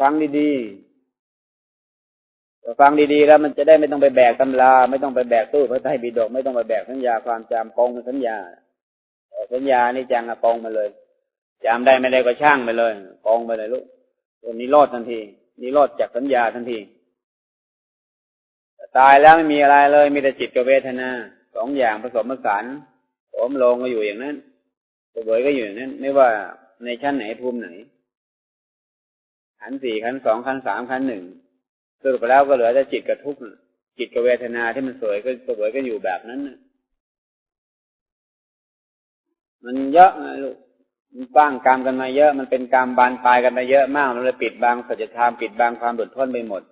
ฟังดีๆฟังดีๆแล้วมันจะได้ไม่ต้องไปแบกตำราไม่ต้องไปแบกตู้พระไตรปิฎกไม่ต้องไปแบกสัญญาความจำปองสัญญาสัญญานี่จังอะปองมาเลยจำได้ไม่ได้ก็ช่างไปเลยปองไปเลยลูกตัวนี้รอดทันทีนี่รอดจากสัญญาทันทีตายแล้วไม่มีอะไรเลย มีแต่จิตกับเวทนาสองอย่างผสมผสานผมลงก็อยู่อย่างนั้นตัวเบยก็อยู่อย่างนั้น ไม่ว่าในชั้นไหนภูมิไหน ขันสี่ขันสองขันสามขันหนึ่งสรุปแล้วก็เหลือแต่จิตกับทุกข์จิตกับเวทนาที่มันสวยก็ตัวยก็อยู่แบบนั้นนะมันเยอะนะลูกมันสร้างกรรมกันมาเยอะ มันเป็นกรรมบานปลายกันมาเยอะมาก มันเลยปิดบังสัจธรรมปิดบังความหลุดพ้นไปหมด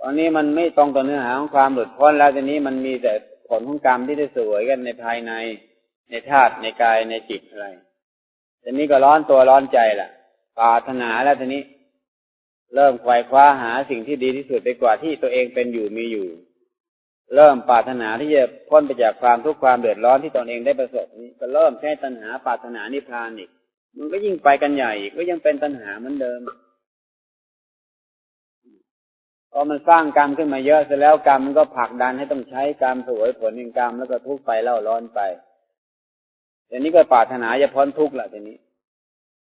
ตอนนี้มันไม่ตรงต่อเนื้อหาของความหลุดพ้นแล้วทีนี้มันมีแต่ผลของกรรมที่ได้สวยกันในภายใน ในธาตุในกายในจิตอะไรทีนี้ก็ร้อนตัวร้อนใจล่ะ ปรารถนาแล้วทีนี้ เริ่มไขว่คว้าหาสิ่งที่ดีที่สุดไปกว่าที่ตัวเองเป็นอยู่มีอยู่ เริ่มปรารถนาที่จะพ้นไปจากความทุกข์ความเดือดร้อนที่ตนเองได้ประสบนี้ ก็เริ่มใช้ตัณหาปรารถนานิพพานอีกมันก็ยิ่งไปกันใหญ่อีกก็ยังเป็นตัณหาเหมือนเดิมพอมันสร้างกรรมขึ้นมาเยอะเสร็จแล้วกรรมมันก็ผลักดันให้ต้องใช้กรรมสวยผลแห่งกรรมแล้วก็ทุกไปเล่าร้อนไปทีนี้ก็ปรารถนาจะพ้นทุกข์ละทีนี้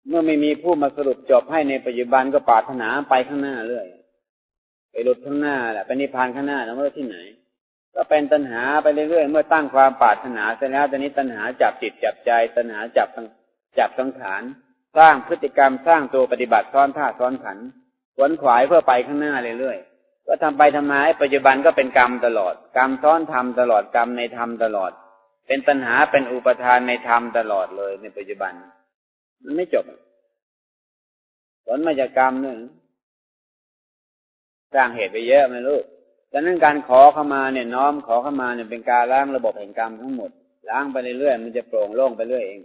เมื่อไม่มีผู้มาสรุปจบให้ในปัจจุบันก็ปรารถนาไปข้างหน้าเรื่อย ไปหลุดข้างหน้าแหละไปนิพพานข้างหน้าแล้วเมื่อที่ไหน ก็เป็นตัณหาไปเรื่อยๆเมื่อตั้งความปรารถนาเสร็จแล้วตอนนี้ตัณหาจับจิตจับใจ ตัณหาจับจับสังขารสร้างพฤติกรรมสร้างตัวปฏิบัติซ้อนท่าซ้อนขันขวนขวายเพื่อไปข้างหน้าเรื่อยๆก็ทำไปทำมาปัจจุบันก็เป็นกรรมตลอด กรรมซ้อนธรรมตลอดกรรมในธรรมตลอด เป็นตัณหาเป็นอุปทานในธรรมตลอดเลยในปัจจุบัน มันไม่จบผลมาจากกรรมนี่สร้างเหตุไปเยอะไหมลูกดังนั้นการขอเข้ามาเนี่ยน้อมขอเข้ามาเนี่ยเป็นการล้างระบบแห่งกรรมทั้งหมด ล้างไปเรื่อยๆมันจะโปร่งโล่งไปเรื่อยเอง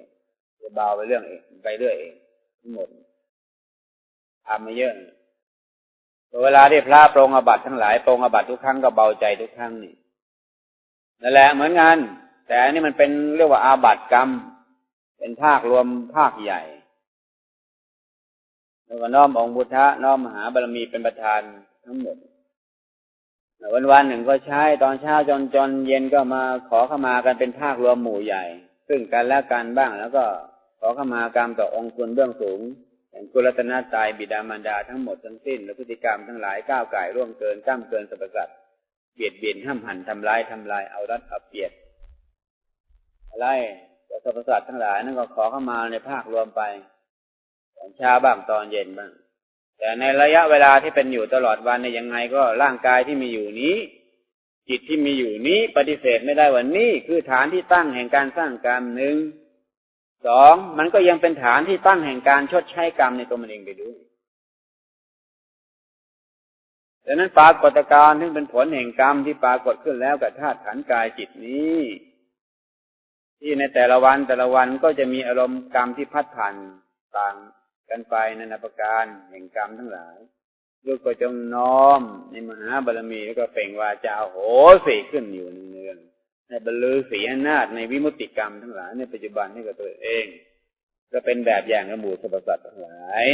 จะเบาไปเรื่องเองไปเรื่อยเองทั้งหมดทำมาเยอะเวลาที่พระปรงอบัตทั้งหลายปรงอบัตทุกครั้งก็เบาใจทุกครั้งนี่นั่นแหละเหมือนกันแต่อันนี้มันเป็นเรียกว่าอาบัตกรรม เป็นภาครวมภาคใหญ่แล้วก็น้อมองค์พุทธะน้อมมหาบารมีเป็นประธานทั้งหมดวันวันหนึ่งก็ใช้ตอนเช้าจนจนเย็นก็มาขอเข้ามากันเป็นภาครวมหมู่ใหญ่ ซึ่งกันและกันบ้างแล้วก็ขอเข้ามากรรมต่อองค์คุณเบื้องสูงแห่งกุลตนาตายบิดามารดาทั้งหมดทั้งสิ้นและพฤติกรรมทั้งหลายก้าวไก่ร่วงเกินก้ามเกินสรรพสัตว์เบียดเบียนห้ามหันทำลายทำลายเอารัดเอาเปรียบอะไร สรรพสัตว์ทั้งหลายนั่นก็ขอเข้ามาในภาครวมไปตอนเช้าบ้างตอนเย็นบ้าง แต่ในระยะเวลาที่เป็นอยู่ตลอดวันในยังไงก็ร่างกายที่มีอยู่นี้ จิตที่มีอยู่นี้ปฏิเสธไม่ได้ว่านี่คือฐานที่ตั้งแห่งการสร้างกรรมหนึ่งสองมันก็ยังเป็นฐานที่ตั้งแห่งการชดใช้กรรมในตัวมันเองไปด้วยดังนั้นปรากฏการณ์ที่เป็นผลแห่งกรรมที่ปรากฏขึ้นแล้วกับธาตุขันกายจิตนี้ ที่ในแต่ละวันแต่ละวันก็จะมีอารมณ์กรรมที่พัดผ่านต่างกันไปในนาประการแห่งกรรมทั้งหลายลูกก็จงน้อมในมหาบารมีแล้วก็เป่งวาจาโหสีขึ้นอยู่เนืองในบรรลือสีอนาจในวิมุตติกรรมทั้งหลายในปัจจุบันให้กับตัวเอง ก็เป็นแบบอย่างกระหมู่สรรพสัตว์ทั้งหลาย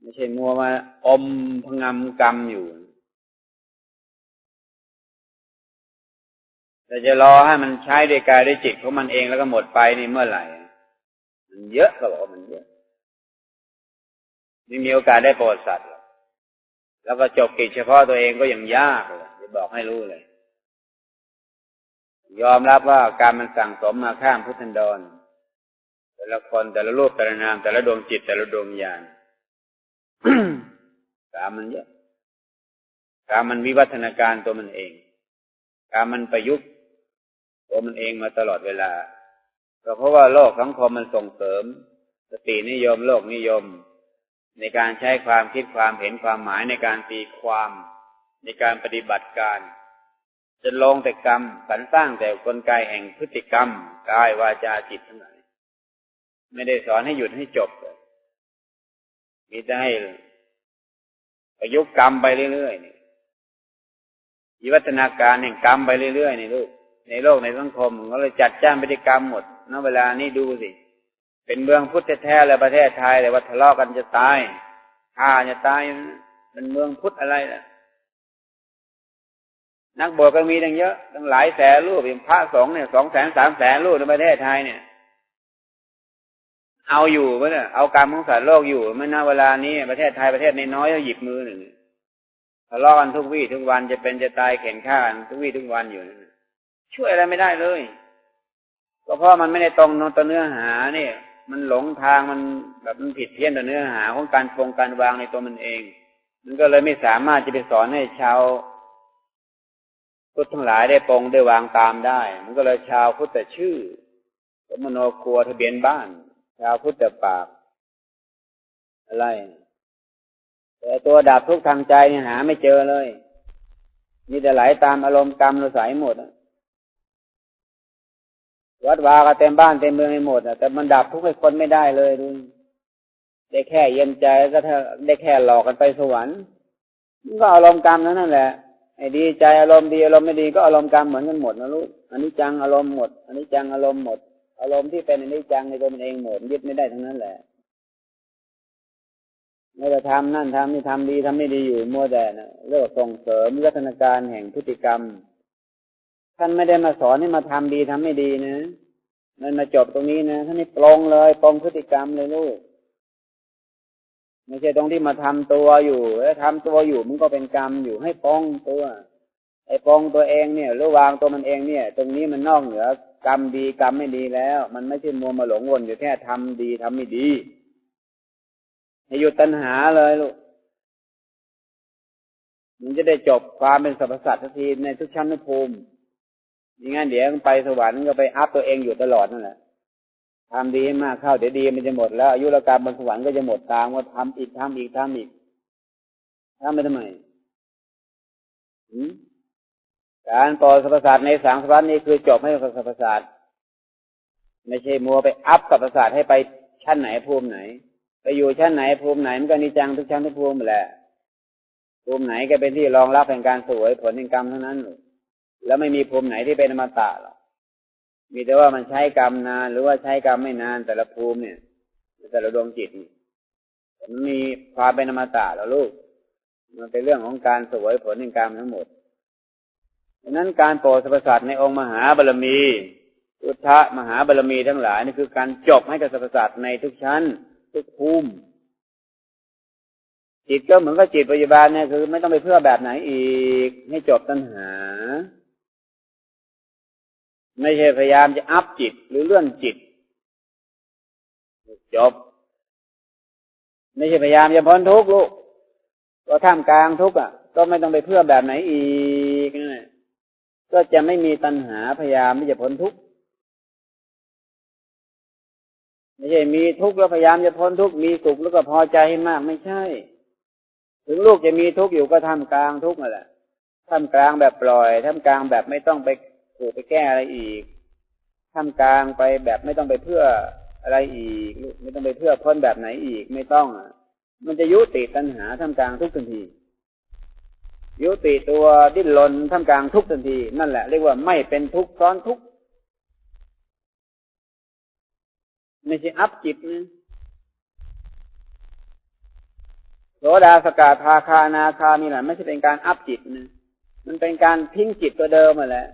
ไม่ใช่มัวมาอมพงำกรรมอยู่ แต่จะรอให้มันใช้ด้วยกายด้วยจิตของมันเองแล้วก็หมดไปนี่เมื่อไหร่ มันเยอะก็บอกมันเยอะไม่มีโอกาสได้โปรดสัตว์แล้วก็จบกิจเฉพาะตัวเองก็ยังยากเลยจะบอกให้รู้เลย ยอมรับว่าการมันสั่งสมมาข้ามพุทธันดร แต่ละคนแต่ละรูปแต่ละนาม แต่ละดวงจิตแต่ละดวงญาณการมันเยอะการมันวิวัฒนาการตัวมันเองการมันประยุกต์ ตัวมันเองมาตลอดเวลา ก็เพราะว่าโลกสังคมมันส่งเสริม สตินิยม โลกนิยม ในการใช้ความคิดความเห็นความหมายในการตีความ ในการปฏิบัติการจะลงแต่กรรมสรรสร้างแต่กลไกแห่งพฤติกรรมกายวาจาจิตทั้งหลายไม่ได้สอนให้หยุดให้จบมีแต่ให้ประยุกต์กรรมไปเรื่อยๆนี่วิวัฒนาการแห่งกรรมไปเรื่อยๆนี่ลูก ในโลกในสังคมก็เลยจัดจ้างพฤติกรรมหมดณเวลานี้ดูสิ เป็นเมืองพุทธแท้เลยประเทศไทยแต่ว่าทะเลาะกันจะตายฆ่าจะตายเป็นเมืองพุทธอะไรล่ะ นักบวชก็มีตั้งเยอะตั้งหลายแสนรูปอย่างพระสงฆ์เนี่ยสองแสนสามแสนรูปในประเทศไทยเนี่ย เอาอยู่ไหมเนี่ยเอาการของสารโลกอยู่เมื่อนาเวลานี้ประเทศไทยประเทศในน้อยก็หยิบมือหนึ่งทะเลาะกันทุกวี่ทุกวันจะเป็นจะตายแข่งข้ากันทุกวี่ทุกวันอยู่นั่น ช่วยอะไรไม่ได้เลยก็เพราะมันไม่ได้ตรงต่อเนื้อหาเนี่ย มันหลงทางมันแบบมันผิดเพี้ยนต่อเนื้อหาของการปรงการวางในตัวมันเอง มันก็เลยไม่สามารถจะไปสอนให้ชาวพุทธทั้งหลายได้ปรงได้วางตามได้ มันก็เลยชาวพุทธชื่อมโนครัวทะเบียนบ้าน ชาวพุทธปาก อะไร แต่ตัวดับทุกทางใจเนี่ยหาไม่เจอเลยมีแต่ไหลตามอารมณ์กรรมเราใสหมด วัดวาก็เต็มบ้านเต็มเมืองไปหมดแต่มันดับทุกให้คนไม่ได้เลยดูได้แค่เย็นใจก็ถ้าได้แค่หลอกกันไปสวรรค์มันก็อารมณ์กรรมนั่นแหละไอ้ดีใจอารมณ์ดีอารมณ์ไม่ดีก็อารมณ์กรรมเหมือนกันหมดนะลูกอันนี้จังอารมณ์หมด อันนี้จังอารมณ์หมด อารมณ์ที่เป็นอันนี้จังในตัวมันเองหมดยึดไม่ได้ทั้งนั้นแหละไม่ว่าทำนั่นทำนี่ทำดีทำไม่ดีอยู่มัวแต่นะเรียกส่งเสริมวัฒนาการแห่งพฤติกรรม ท่านไม่ได้มาสอนให้มาทำดีทำไม่ดีนะมันมาจบตรงนี้นะท่านนี่ปลงเลยปลงพฤติกรรมเลยลูกไม่ใช่ตรงที่มาทำตัวอยู่แล้วทำตัวอยู่มันก็เป็นกรรมอยู่ให้ปองตัวไอ้ปองตัวเองเนี่ยรือวางตัวมันเองเนี่ย ตรงนี้มันนอกเหนือกรรมดีกรรมไม่ดีแล้ว มันไม่ใช่มัวมาหลงวนอยู่แค่ทำดีทำไม่ดีให้หยุดตัณหาเลยลูกมันจะได้จบความเป็นสรรพสัตว์ทันทีในทุกชั้นทุกภูมิ อย่างงั้นเดี๋ยวไปสวรรค์ก็ไปอัพตัวเองอยู่ตลอดนั่นแหละทำดีมากเข้าเดี๋ยวดีมันจะหมดแล้วอายุรกรรมบนสวรรค์ก็จะหมดตามว่าทำอีกทำอีกทำอีกทำไปทำไมการปล่อยสรรพสัตว์ในสังสารนี้คือจบให้สรรพสัตว์ไม่ใช่มัวไปอัพสรรพสัตว์ให้ไปชั้นไหนภูมิไหนไปอยู่ชั้นไหนภูมิไหนมันก็นิจังทุกชั้นทุกภูมิแหละภูมิไหนก็เป็นที่รองรับแห่งการสวยผลแห่งกรรมเท่านั้น แล้วไม่มีภูมิไหนที่เป็นอมตะหรอกมีแต่ว่ามันใช้กรรมนาน หรือว่าใช้กรรมไม่นานแต่ละภูมิเนี่ยแต่ละดวงจิตมันมีความเป็นอมตะแล้วลูก มันเป็นเรื่องของการสวยผลแห่งกรรมทั้งหมดดังนั้นการโปรดสรรพสัตว์ในองค์มหาบารมีอุทะมหาบารมีทั้งหลายนี่คือการจบให้กับสรรพสัตว์ในทุกชั้น ทุกภูมิ จิตก็เหมือนกับจิตปัจจุบันเนี่ยคือ ไม่ต้องไปเพื่อแบบไหนอีก ให้จบตัณหา ไม่ใช่พยายามจะอัพจิตหรือเลื่อนจิต จบ ไม่ใช่พยายามจะพ้นทุกข์ลูกก็ท่ามกลางทุกข์อะ ก็ไม่ต้องไปเพื่อแบบไหนอีกก็จะไม่มีตัณหาพยายามที่จะพ้นทุกข์ไม่ใช่มีทุกข์แล้วพยายามจะพ้นทุกข์มีสุขแล้วก็พอใจให้มากไม่ใช่ ถึงลูกจะมีทุกข์อยู่ก็ท่ามกลางทุกข์นั่นแหละท่ามกลางแบบปล่อยท่ามกลางแบบไม่ต้องไป ผูกไปแก้อะไรอีกท่ามกลางไปแบบไม่ต้องไปเพื่ออะไรอีก ไม่ต้องไปเพื่อพ้นแบบไหนอีกไม่ต้องอะมันจะยุติตัณหาท่ามกลางทุกทันที ยุติตัวดิ้นรนท่ามกลางทุกทันที นั่นแหละเรียกว่าไม่เป็นทุกข์ซ้อนทุกข์ไม่ใช่อัพจิตนะโสดาสกาทาคานาคามีแหละไม่ใช่เป็นการอัพจิตนะมันเป็นการทิ้งจิตตัวเดิมมาแหละ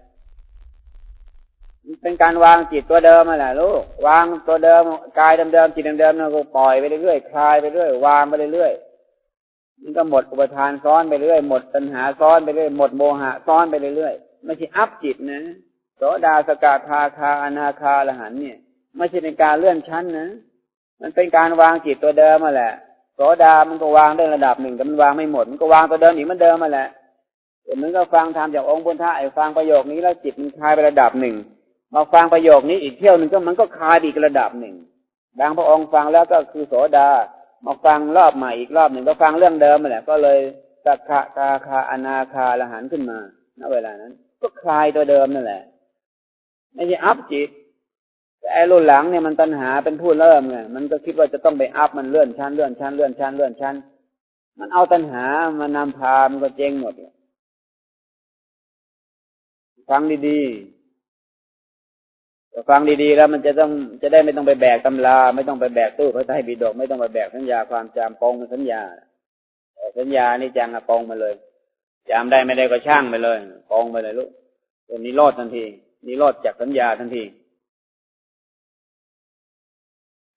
เป็นการวางจิตตัวเดิมมาแหละลูกวางตัวเดิมกายเดิมๆจิตเดิมๆเราก็ปล่อยไปเรื่อยๆคลายไปเรื่อยวางไปเรื่อยๆมันก็หมดอุปทานซ้อนไปเรื่อยหมดปัญหาซ้อนไปเรื่อยหมดโมหะซ้อนไปเรื่อยๆไม่ใช่อัพจิตนะโสดาสกาทาคาอนาคาละหันเนี่ยไม่ใช่เป็นการเลื่อนชั้นนะมันเป็นการวางจิตตัวเดิมมาแหละโสดามันก็วางได้ระดับหนึ่งแต่มันวางไม่หมด มันก็วางตัวเดิมอีกมันเดิมมาแหละเหมือนกับฟังธรรมจากองค์บุญท่าไอ้ฟังประโยคนี้แล้วจิตมันคลายไประดับหนึ่ง มาฟังประโยคนี้อีกเที่ยวหนึ่งก็มันก็คลายอีกระดับหนึ่งบางพระองค์ฟังแล้วก็คือโสดา มาฟังรอบใหม่อีกรอบหนึ่งก็ฟังเรื่องเดิมมาแหละก็เลยสักขะคาคาอนาคาละหันขึ้นมาณเวลานั้น ก็คลายตัวเดิมนั่นแหละ ไม่ใช่อัพจิตแต่ไอ้รุ่นหลังเนี่ยมันตัณหาเป็นผู้เริ่มไงมันก็คิดว่าจะต้องไปอัพมันเลื่อนชั้นเลื่อนชั้นเลื่อนชั้นเลื่อนชั้น มันเอาตัณหามานำพามันก็เจ๊งหมดฟังดีๆ แต่ฟังดีๆ แล้วมันจะต้องจะได้ไม่ต้องไปแบกตำราไม่ต้องไปแบกตู้พระไตรปิฎกไม่ต้องไปแบกสัญญาความจำปองมันสัญญาสัญญานี่จังอะปองมาเลยจำได้ไม่ได้ก็ช่างไปเลยปองไปเลยลูกตัวนี้รอดทันทีนี่รอดจากสัญญาทันที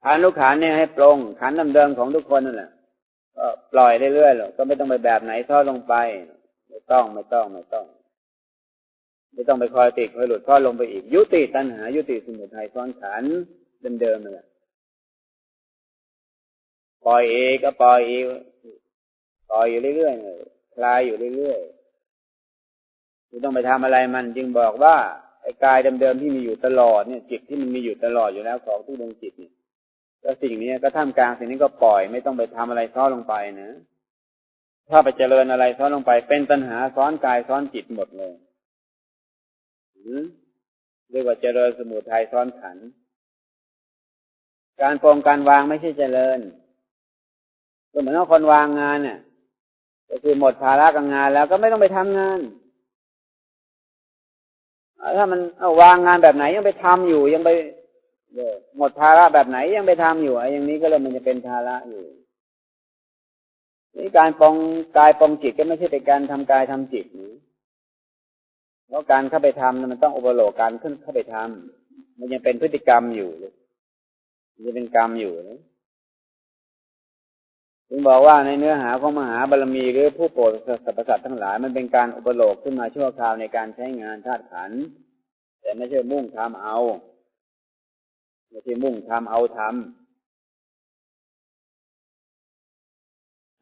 ฐานลูกขานเนี่ยให้ปรงขันเดิมๆของทุกคนนั่นแหละก็ปล่อยเรื่อยๆหรอกก็ไม่ต้องไปแบบไหนทอดลงไป ไม่ต้องไม่ต้องไม่ต้อง ไม่ต้องไปคอยติดคอยหลุดทอดลงไปอีก ยุติตัณหา ยุติสมุทัยซ้อนขันเดิมๆนั่นแหละปล่อยเองก็ปล่อยเองปล่อยอยู่เรื่อยๆเลยคลายอยู่เรื่อยๆไม่ต้องไปทำอะไรมัน จึงบอกว่าไอ้กายเดิมๆที่มีอยู่ตลอดเนี่ย จิตที่มันมีอยู่ตลอดอยู่แล้วของทุกดวงจิตเนี่ยแล้วสิ่งนี้ก็ท่ามกลางสิ่งนี้ก็ปล่อยไม่ต้องไปทำอะไรซ้อนลงไปนะถ้าไปเจริญอะไรซ้อนลงไป เป็นตัณหาซ้อนกายซ้อนจิตหมดเลย เรียกว่าเจริญสมุทัยซ้อนขัน การปรงการวางไม่ใช่เจริญก็เหมือนว่าคนวางงานเนี่ยก็คือหมดภาระกับงานแล้วก็ไม่ต้องไปทำงานถ้ามันเอาวางงานแบบไหนยังไปทำอยู่ยังไปหมดภาระแบบไหนยังไปทำอยู่ไอ้อย่างนี้ก็เลยมันจะเป็นภาระอยู่นี่การปองกายปองจิตก็ไม่ใช่เป็นการทำกายทำจิตน เพราะการเข้าไปทำมันต้องอุปโลกการขึ้นเข้าไปทำมันยังเป็นพฤติกรรมอยู่มันจะเป็นกรรมอยู่นะถึงบอกว่าในเนื้อหาของมหาบารมีหรือผู้โปรดสรรพสัตว์ทั้งหลาย มันเป็นการอุปโลกขึ้นมาชั่วคราวในการใช้งานธาตุขันแต่ไม่ใช่มุ่งทำเอาไม่ใช่มุ่งทำเอาทำ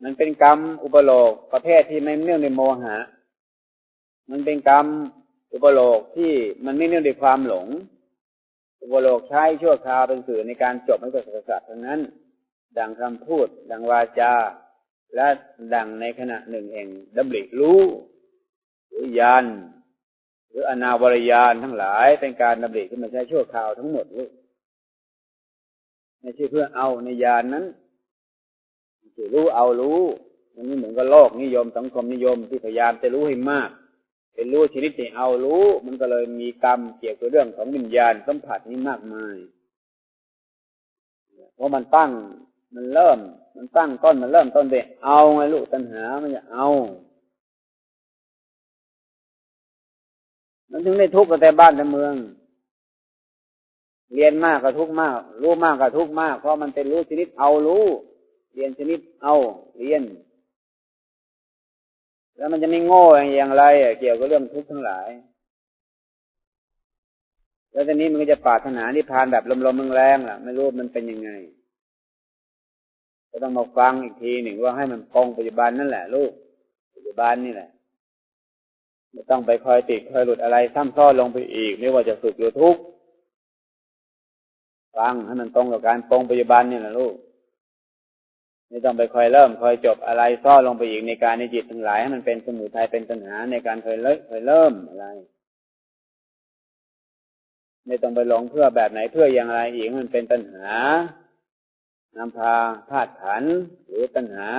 มันเป็นกรรมอุปโลกประเภทที่ไม่เนื่องในโมหะ มันเป็นกรรมอุปโลกที่มันไม่เนื่องด้วยความหลง อุปโลกใช้ชั่วคราวเป็นสื่อในการจบให้กับสัตว์ทั้งนั้น ดังคำพูด ดังวาจา และดังในขณะหนึ่งแห่งดับลิรู้หรือยันหรืออนาวรยานทั้งหลายเป็นการดับลิที่มันใช้ชั่วคราวทั้งหมดไม่ใช่เพื่อเอาในยานนั้นคือรู้เอารู้มันไม่เหมือนกับโลกนิยมสังคมนิยมที่พยายามจะรู้ให้มาก เป็นรู้ชนิดที่เอารู้ มันก็เลยมีกรรมเกี่ยวกับเรื่องของวิญญาณสัมผัสนี้มากมายเพราะมันตั้งมันเริ่ม มันตั้งต้นมันเริ่มต้นเด็เอาไงลูกตัณหามันจะเอา มันถึงได้ทุกข์กันแต่บ้านแต่เมือง เรียนมากก็ทุกข์มาก รู้มากก็ทุกข์มาก เพราะมันเป็นรู้ชนิดเอารู้ เรียนชนิดเอา เรียน แล้วมันจะไม่โง่อย่างไรเกี่ยวกับเรื่องทุกข์ทั้งหลาย แล้วตอนนี้มันก็จะปาถนานิพพานแบบลมๆมึงแรงล่ะ ไม่รู้มันเป็นยังไง ก็ต้องมาฟังอีกทีหนึ่งว่าให้มันคงปัจจุบันนั่นแหละ ลูก ปัจจุบันนี่แหละไม่ต้องไปคอยติดคอยหลุดอะไรซ้ำซ้อนลงไปอีก ไม่ว่าจะสุขหรือทุกข์ฟังให้มันตรงกับการปรงปัจจุบันนี่แหละลูก ไม่ต้องไปคอยเริ่มคอยจบอะไรซ้อนลงไปอีกในการในจิตทั้งหลายให้มันเป็นสมุทัยเป็นตัณหาในการเคยเลิกเคยเริ่มอะไรไม่ต้องไปหลงเพื่อแบบไหนเพื่ออย่างไรอีกมันเป็นตัณหานำพาธาตุขันหรือตัณหา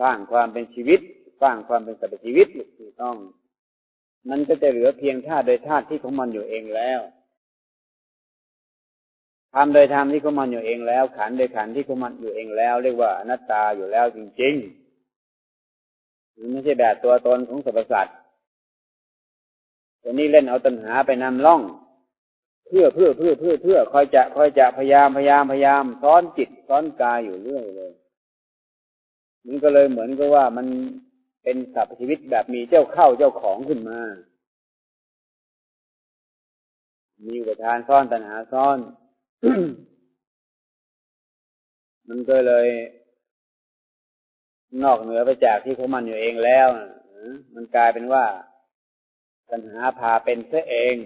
สร้างความเป็นชีวิตสร้างความเป็นสัตว์ชีวิตที่ต้อง มันก็จะเหลือเพียงธาตุโดยธาตุที่ของมันอยู่เองแล้ว ทำโดยธรรมที่ของมันอยู่เองแล้ว ขันโดยขันที่ของมันอยู่เองแล้ว เรียกว่าอนัตตาอยู่แล้วจริงๆมันไม่ใช่แบบตัวตนของสรรพสัตว์ตัวนี้เล่นเอาตัณหาไปนำล่อง เพื่อเพื่อเพื่อเพื่อเพื่อคอยจะคอยจะพยายามพยายามพยายามซ้อนจิตซ้อนกายอยู่เรื่อยเลยมันก็เลยเหมือนกับว่ามันเป็นสัตว์ชีวิตแบบมีเจ้าเข้าเจ้าของขึ้นมา มีอุปทานซ่อนตัณหาซ่อน มันก็เลย นอกเหนือไปจากที่ของมันอยู่เองแล้ว มันกลายเป็นว่าตัณหาพาเป็นเสียเอง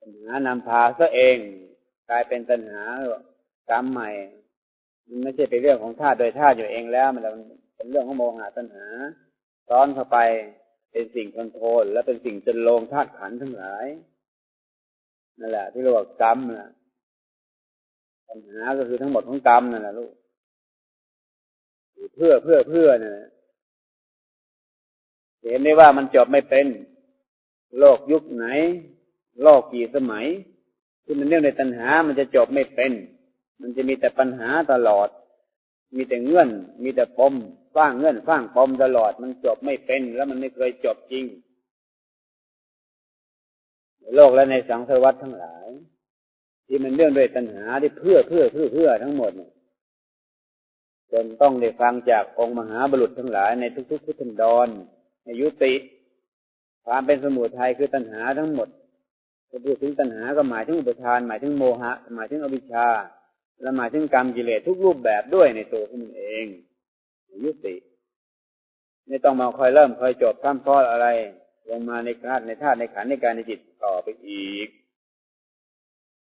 ตัณหานำพาซะเอง กลายเป็นตัณหากรรมใหม่ มันไม่ใช่เป็นเรื่องของธาตุโดยธาตุอยู่เองแล้ว มันเป็นเรื่องของโมหะตัณหา ซ้อนเข้าไปเป็นสิ่งคอนโทรลและเป็นสิ่งจนลงธาตุขันทั้งหลาย นั่นแหละ ที่เรียกว่ากรรมนะปัญหาก็คือทั้งหมดของกรรมนั่นแหละลูกเพื่อเพื่อเพื่อเนี่ยเห็นได้ว่ามันจบไม่เป็น โลกยุคไหน โลกกี่สมัย ที่มันเรื่องในตัณหา มันจะจบไม่เป็น มันจะมีแต่ปัญหาตลอด มีแต่เงื่อน มีแต่ปมฟ้างเงื่อนฟ้างปมตลอด มันจบไม่เป็น แล้วมันไม่เคยจบจริง ในโลกและในสังสารวัฏทั้งหลาย ที่มันเรื่องด้วยตัณหาที่เพื่อเพื่อเพื่อเพื่อทั้งหมดจนต้องได้ฟังจากองค์มหาบุรุษทั้งหลายในทุกๆพุทธันดรในยุติ ความเป็นสมุทัยคือตัณหาทั้งหมดจะพูดถึงตัณหาก็หมายถึงอุปทานหมายถึงโมหะ หมายถึงอวิชชา และหมายถึงกรรมกิเลสทุกรูปแบบด้วยในตัวของมันเองยุติ ไม่ต้องมาคอยเริ่มคอยจบข้ามทอดอะไร ลงมาในธาตุในธาตุในขันในการในจิตต่อไปอีก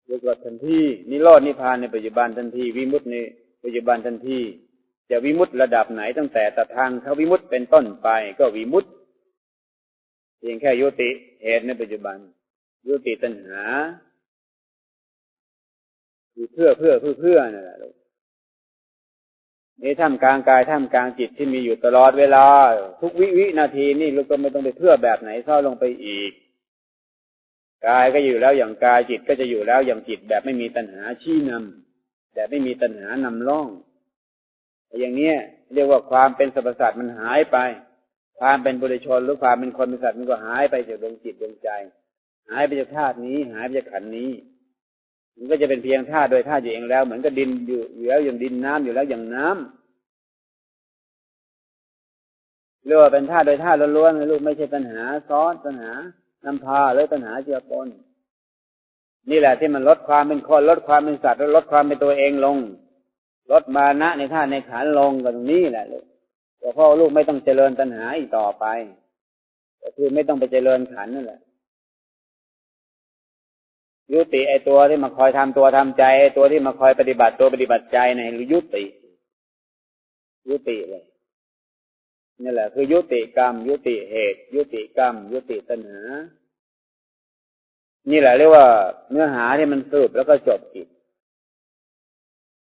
ยกทันทีนิโรดนิพานในปัจจุบันทันทีวิมุตติในปัจจุบันทันทีจะวิมุตติระดับไหนตั้งแต่ตทางเขาวิมุตติเป็นต้นไปก็วิมุตติเพียงแค่ยุติเหตุในปัจจุบัน ยุติตัณหาคือเพื่อเพื่อเพื่อเพื่อนั่นแหละ ในท่ามกลางกายท่ามกลางจิตที่มีอยู่ตลอดเวลา ทุกวิวินาทีนี่เราก็ไม่ต้องไปเพื่อแบบไหนซ้อลงไปอีกกายก็อยู่แล้วอย่างกายจิตก็จะอยู่แล้วอย่างจิตแบบไม่มีตัณหาชี้นำแบบไม่มีตัณหานำล่องอย่างนี้เรียกว่าความเป็นสรรพสัตว์มันหายไป ความเป็นบุริชนหรือความเป็นคนเป็นสัตว์มันก็หายไปจากดวงจิตดวงใจ หายไปจากธาตุนี้ หายไปจากขันนี้ มันก็จะเป็นเพียงธาตุโดยธาตุอยู่เองแล้ว เหมือนกับดินอยู่อยู่แล้วอย่างดินน้ำอยู่แล้วอย่างน้ำเรียกว่าเป็นธาตุโดยธาตุล้วนๆลูกไม่ใช่ปัญหาซ้อนปัญหานำพาหรือปัญหาเจือปนนี่แหละที่มันลดความเป็นคนลดความเป็นสัตว์ลดความเป็นตัวเองลง ลดมานะในท่าในขันลงกันตรงนี้แหละลูกแต่พ่อลูกไม่ต้องเจริญตัณหาอีกต่อไป ก็คือไม่ต้องไปเจริญขันนั่นแหละ ยุติไอตัวที่มาคอยทำตัวทำใจไอตัวที่มาคอยปฏิบัติตัวปฏิบัติใจในหรือยุติ ยุติเลยนี่แหละ คือยุติกรรม ยุติเหตุ ยุติกรรม ยุติตัณหา นี่แหละเรียกว่า เนื้อหาที่มันสรุปแล้วก็จบจิต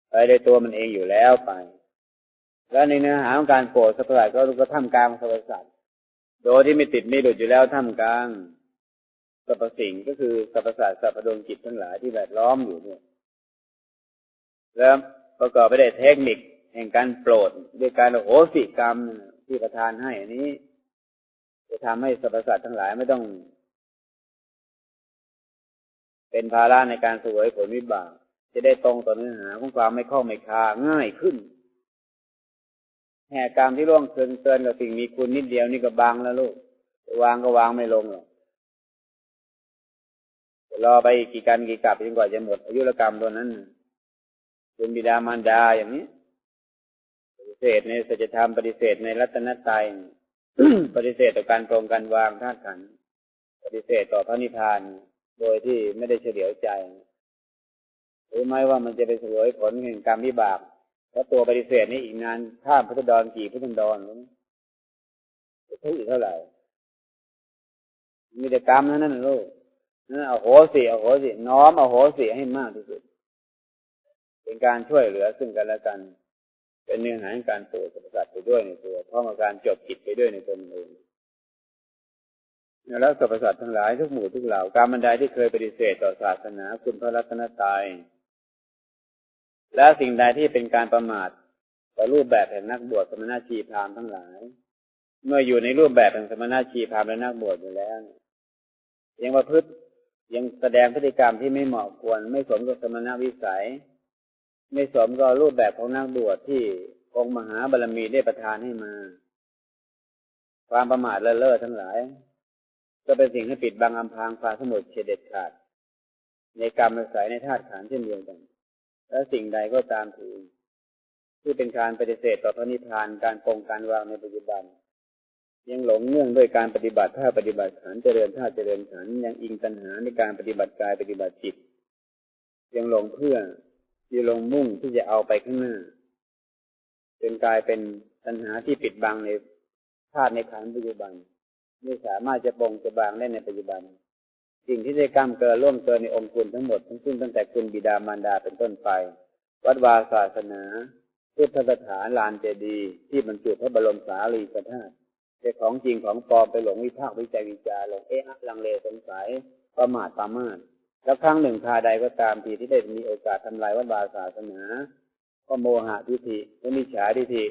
ไปในตัวมันเองอยู่แล้วไป แล้วในเนื้อหาของการโปรดสัพพะก็ก็ท่ามกลางสรรพสัตว์โดยที่ไม่ติดไม่หลุดอยู่แล้วท่ามกลาง สรรพสิ่งก็คือสรรพสัตว์สรรพดวงจิตทั้งหลายที่แวดล้อมอยู่เนี่ยแล้วประกอบไปด้วยเทคนิคแห่งการโปรดด้วยการโหสิกรรมที่ประทานให้อันนี้ จะทำให้สรรพสัตว์ทั้งหลายไม่ต้อง เป็นภาระในการสวยผลวิบาก จะได้ตรงต่อเนื้อหาของความไม่ข้อไม่คาง่ายขึ้นแห่กรรมที่ร่วงเกินเกินกับสิ่งมีคุณนิดเดียวนี่ก็บางแล้วลูกวางก็วางไม่ลงหรอก รอไปกี่กันกี่กลับจนกว่าจะหมดอายุรกรรมตัวนั้นเป็นบิดามารดาอย่างนี้ ปฏิเสธในสัจธรรมปฏิเสธในรัตนตรัยปฏิเสธต่อการตรงการวางธาตุขัน ปฏิเสธต่อพระนิพพาน โดยที่ไม่ได้เฉลียวใจหรือไม่ว่ามันจะไปสวยผลแห่งกรรมวิบากแล้วตัวปฏิเสธนี่อีกนานข้ามพุทธดอนกี่พุทธดอนจะทุกข์อีกเท่าไหร่มีแต่กรรมนั่นนั่นลูก นั่นเอาโหสิเอาโหสิน้อมเอาโหสิให้มากที่สุด เป็นการช่วยเหลือซึ่งกันและกัน เป็นเนื้อหาการโปรดสัตว์ไปด้วยในตัวเพราะมาการจบกิจไปด้วยในตนเองแล้วสรรพสัตว์ทั้งหลายทุกหมู่ทุกเหล่าการบรรดาที่เคยปฏิเสธต่อศาสนาคุณพระรัตนตรัยและสิ่งใดที่เป็นการประมาทต่อรูปแบบแห่งนักบวชสมณชีพรามทั้งหลาย เมื่ออยู่ในรูปแบบแห่งสมณชีพรามและนักบวชอยู่แล้วยังประพฤติ ยังแสดงพฤติกรรมที่ไม่เหมาะควร ไม่สมกับสมณวิสัย ไม่สมกับรูปแบบของนักบวชที่องค์มหาบารรมีได้ประทานให้มา ความประมาทเลอะเลอทั้งหลาย ก็เป็นสิ่งที่ปิดบังอำพรางความสมุดเฉดเด็ดขาด ในกรรมอาศัยในธาตุขันเช่นเดียวกัน และสิ่งใดก็ตามถือที่เป็นการปฏิเสธต่อพระนิพพานการปองการวางในปัจจุบัน ยังหลงเนื่องด้วยการปฏิบัติท่าปฏิบัติขันเจริญท่าเจริญขันยังอิงตัณหาในการปฏิบัติกายปฏิบัติจิต ยังหลงเพื่อที่ลงมุ่งที่จะเอาไปข้างหน้าจนกลายเป็นตัณหาที่ปิดบังในธาตุในขันปัจจุบัน ไม่สามารถจะปองจะบางได้ในปัจจุบัน สิ่งที่ได้กรรมเกินร่วมเกินในองค์คุณทั้งหมดทั้งสิ้นตั้งแต่คุณบิดามารดาเป็นต้นไป วัดวาศาสนาพุทธสถานลานเจดีย์ที่บรรจุพระบรมสารีริธาตุ แต่ของจริงของปลอมไปหลงวิพากษ์วิจัยวิจารหลงเอะลังเลสงสัยประมาทประมาทแล้วครั้งหนึ่งคาใดก็ตามทีที่ได้มีโอกาสทำลายวัดวาศาสนา ก็โมหะทิฏฐิและมิจฉาทิฏฐิ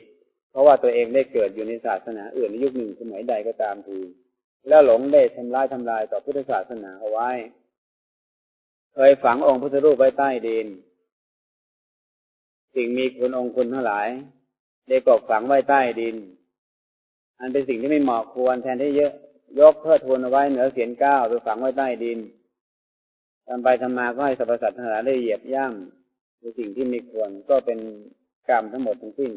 เพราะว่าตัวเองได้เกิดอยู่ในศาสนาอื่นในยุคหนึ่งสมัยใดก็ตามที แล้วหลงได้ทำลายทำลายต่อพุทธศาสนาเอาไว้ เคยฝังองค์พุทธรูปไว้ใต้ดิน สิ่งมีคุณองค์คุณทั้งหลาย ได้กบฝังไว้ใต้ดิน อันเป็นสิ่งที่ไม่เหมาะควรแทนที่เยอะ ยกเพื่อทูลเอาไว้เหนือเสียนก้าวไปฝังไว้ใต้ดินทำไปทำมาก็ให้สรรพสัตว์ทั้งหลายได้เหยียบย่ำในสิ่งที่ไม่ควรก็เป็นกรรมทั้งหมดทั้งสิ้น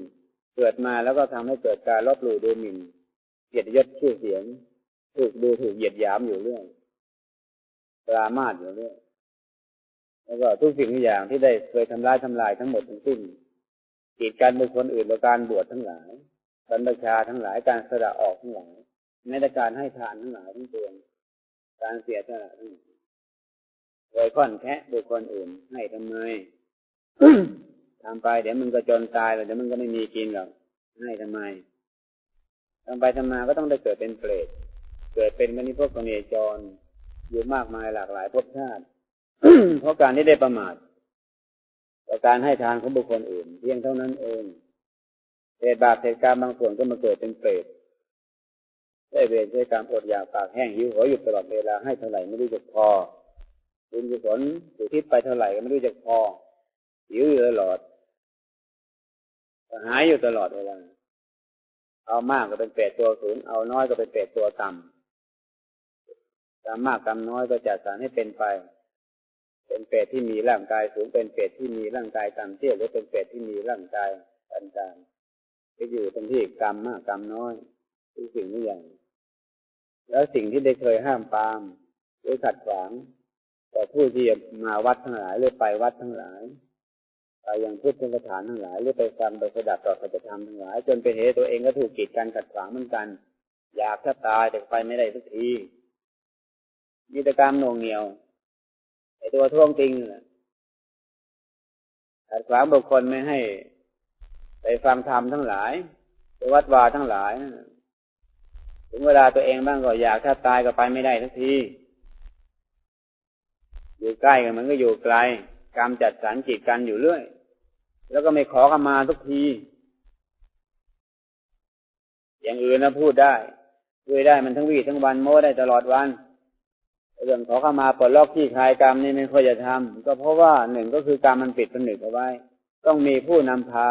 เกิดมาแล้วก็ทำให้เกิดการลบหลู่ดูหมิ่นเกียรติยศชื่อเสียง ถูกดูถูกเหยียดหยามอยู่เรื่อยปรามาสอยู่เรื่อยแล้วก็ทุกสิ่งทุกอย่างที่ได้เคยทำร้ายทำลายทั้งหมดทั้งสิ้นกีดกันบุคคลอื่นและการบวชทั้งหลาย บรรพชาทั้งหลายการสละออกทั้งหลายแม้แต่การให้ทานทั้งหลายทั้งปวงการเสียสละทั้งหลายโดยค่อนแคะบุคคลอื่นให้ทำไมทำไปเดี๋ยวมึงก็จนตายแล้วเดี๋ยวมึงก็ไม่มีกินหรอกให้ทำไมทำไปทำมาก็ต้องได้เกิดเป็นเปรตเกิดเป็นมนุษย์พวกเนจร อยู่มากมายหลากหลายภพชาติเพราะการที่ได้ประมาทต่อการให้ทานของบุคคลอื่นเพียงเท่านั้นเอง เหตุบาปเหตุการณ์บางส่วนก็มาเกิดเป็นเปรตได้เวรใช้กรรมอดอยากปากแห้งหิวโหยอยู่ตลอดเวลาให้เท่าไหร่ไม่รู้จะพอบุญกุศลสุทิศไปเท่าไหร่ก็ไม่รู้จะพอหิวอยู่ตลอดหายอยู่ตลอดเวลาเอามากก็เป็นเปรตตัวสูงเอาน้อยก็เป็นเปรตตัวต่ำกรรมมากกรรมน้อยก็จัดสรรให้เป็นไป เป็นเปรตที่มีร่างกายสูงเป็นเปรตที่มีร่างกายต่ำเตี้ยหรือเป็นเปรตที่มีร่างกายปานก ลางไปอยู่ตรงที่กรรมมากกรรมน้อยทุกสิ่งทุกอย่าง แล้วสิ่งที่ได้เคยห้ามปามหรือขัดขวางต่อผู้ที่มาวัดทั้งหลายหรือไปวัดทั้งหลายไปยังพุทธสถานทั้งหลายหรือไปฟังไปสดับต่อสัจธรรมทั้งหลาย จนเป็นเหตุตัวเองก็ถูกกีดกันขัดขวางเหมือนกัน อยากถ้าตายแต่ไปไม่ได้สักทีมีแต่กรรมหน่วงเหนียวไอตัวท่วงติงขัดขวางบุคคลไม่ให้ ไปฟังธรรมทั้งหลายไปวัดวาทั้งหลาย ถึงเวลาตัวเองบ้างก็อยากถ้าตายก็ไปไม่ได้สักที อยู่ใกล้กันมันก็อยู่ไกล กรรมจัดสรรจิตกันอยู่เรื่อย แล้วก็ไม่ขอขมาทุกที อย่างอื่นนะพูดได้พูดได้มันทั้งวีทั้งวันโม้ได้ตลอดวันเรื่องขอขมาปลดล็อกที่คลายกรรมนี่ไม่ค่อยจะทำก็เพราะว่าหนึ่งก็คือกรรมมันปิดผนึกเอาไว้ ต้องมีผู้นำพา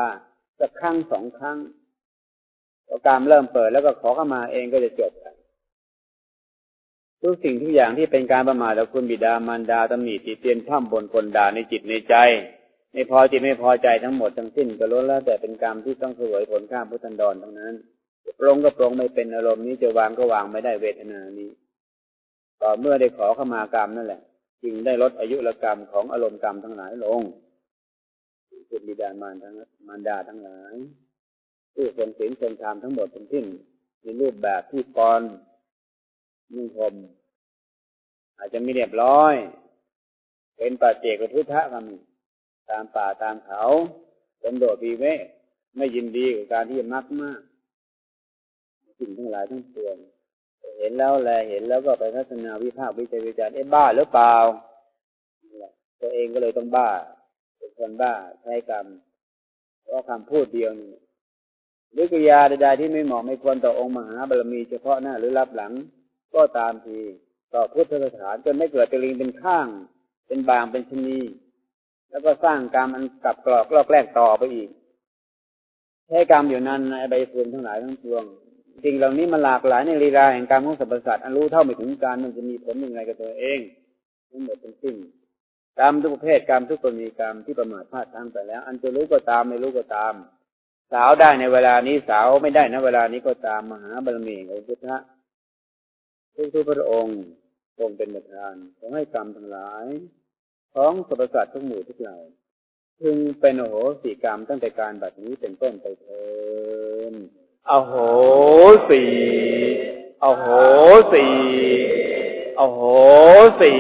สักครั้งสองครั้งพอกรรมเริ่มเปิดแล้วก็ขอเข้ามาเองก็จะจบทุกสิ่งทุกอย่างที่เป็นการประมาทต่อคุณบิดามารดาตำหนิติเตียนพร่ำบนคนด่าในจิตในใจไม่พอจิตไม่พอใจทั้งหมดทั้งสิ้นก็ล้นแล้วแต่เป็นกรรมที่ต้องเสวยผลข้ามพุทธันดรทั้งนั้นปรงก็ปรงไม่เป็นอารมณ์นี้จะวางก็วางไม่ได้เวทนานี้ต่อเมื่อได้ขอเข้ามากรรมนั่นแหละ จึงได้ลดอายุรกรรมของอารมณ์กรรมทั้งหลายลง คุณบิดามารทั้งมารดาทั้งหลาย ผู้ทรงศีลทรงธรรมทั้งหมดทั้งสิ้นมีรูปแบบที่กรนุ่งห่มอาจจะไม่เรียบร้อย เป็นปัจเจกพุทธะกันตามป่าตามเขาเป็นโดดวีเวกไม่ยินดีกับการที่จะมักมากสิ่งทั้งหลายทั้งปวงเห็นแล้วแลเห็นแล้วก็ไปพัฒนาวิภาควิจัยวิจารณ์เอ๊ะบ้าหรือเปล่าตัวเองก็เลยต้องบ้า คนบ้าใช้กรรมเพราะคำพูดเดียวนี่หรือกิริยาใดๆที่ไม่เหมาะไม่ควรต่อองค์มหาบารมีเฉพาะหน้าหรือรับหลัง ก็ตามทีต่อพุทธสถานจนไม่เกิดเป็นลิงเป็นข้าง เป็นบางเป็นชนี แล้วก็สร้างกรรมอันกลับกรอกลอกแรกต่อไปอีกใช้กรรมอยู่นั้นในใบภูมิทั้งหลายทั้งปวงสิ่งเหล่านี้มันหลากหลายในลีลาแห่งกรรมของสรรพสัตว์อันรู้เท่าไม่ถึงการมันจะมีผลยังไงกับตัวเองทั้งหมดเป็นสิ่ง กรรมทุกประเภทกรรมทุกประมีกรรมที่ประมาทพลาดทางไปแล้ว อันจะรู้ก็ตามไม่รู้ก็ตาม สาวได้ในเวลานี้สาวไม่ได้ในเวลานี้ก็ตามมหาบารมีของพุทธะทุกทุกพระองค์ทรงเป็นประธานขอให้กรรมทั้งหลาย ของสรรพสัตว์ทุกหมู่ทุกเหล่าพึงเป็นโอโหสิกรรมตั้งแต่การบัดนี้เป็นต้นไปเถิดอโหสีอโหสีอโหสี